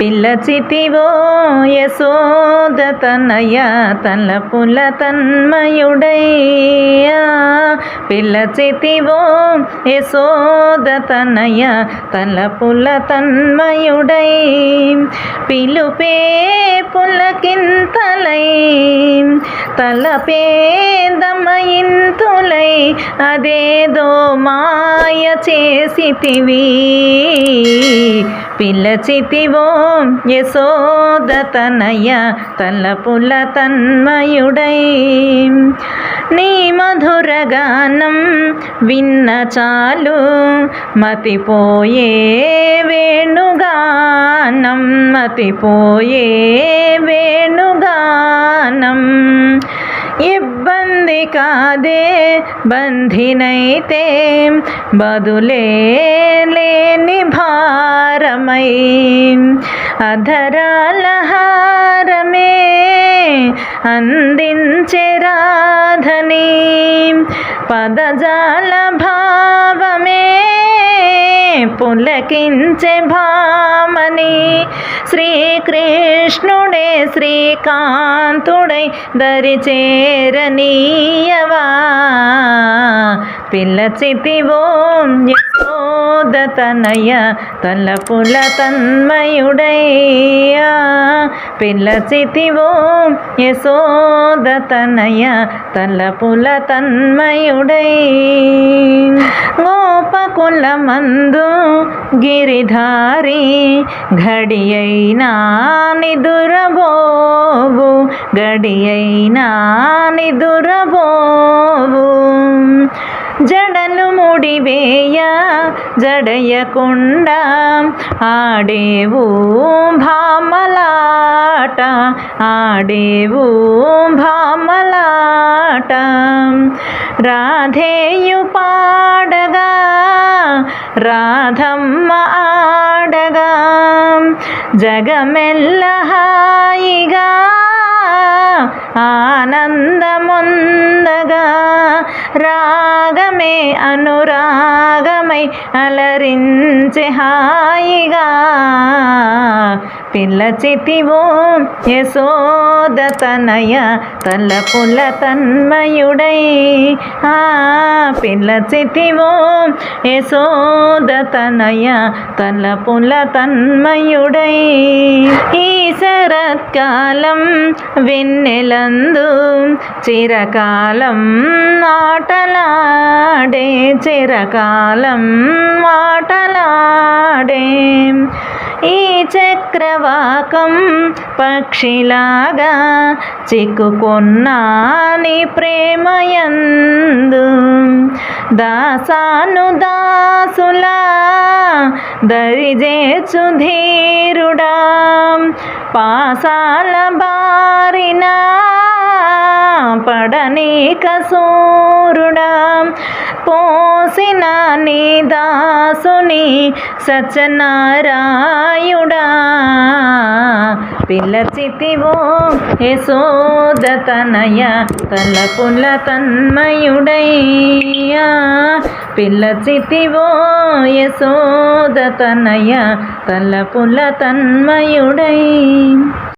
పిల్లచితివో యశోద తనయ తలపుల తన్మయుడయ్యా. పిల్లచితివో యశోద తనయ తలపుల తన్మయుడై. పిలుపే పులకింతలై తలపే దమయింతులై. అదేదో మాయ చేసితివి పిల్లచితివో యశోద తనయ తలపుల తన్మయుడై. నీ మధుర గానం విన్న చాలు మతిపోయే వేణుగానం మతిపోయే వేణుగానం. ఇబ్బంది కాదే బంధినైతే బదులే అధరాల హారమే అందించే రాధని. పదజాల భావమే పులకించే భామని శ్రీకృష్ణుడే శ్రీకాంతుడై దరిచేరనీయవా చేరనీయవా? పిల్లచితివో యశోదతనయ తలపుల తన్మయుడయ్యా. పిల్లచితివో యశోదతనయ తలపుల తన్మయుడై గోపకుల గిరిధారి ఘడియైనా నిదురబోవు గడియైనా నిదురబోవు. జడను ముడివేయ జడయకుండా ఆడేవు భామలాట ఆడేవు భా రాధేయు పాడగా రాధమ్మ ఆడగా జగమెల్ల హాయిగా ఆనందముందగా రాగమే అనురాగమై అలరించే హాయిగా. పిల్లచితివో యశోద తనయ తలపుల తన్మయుడై. ఆ పిల్లచితివో యశోద తనయ తలపుల తన్మయుడై. ఈ శరత్కాలం వెన్నెలందు చిరకాలం ఆటలాడే చిరకాలం ఆటలా చక్రవాకం పక్షిలాగా చిక్కుకున్నాని ప్రేమయందు. దాసాను దాసులా దరిజేచు ధీరుడా. పాసాల బారిన అనేక సూరుడా పోసిన నీ దాసుని సత్యనారాయుడా. పిల్లచితివో యశోదతనయ తలపుల తన్మయుడయ్యా. పిల్లచితివో యశోదతనయ తలపుల తన్మయుడై.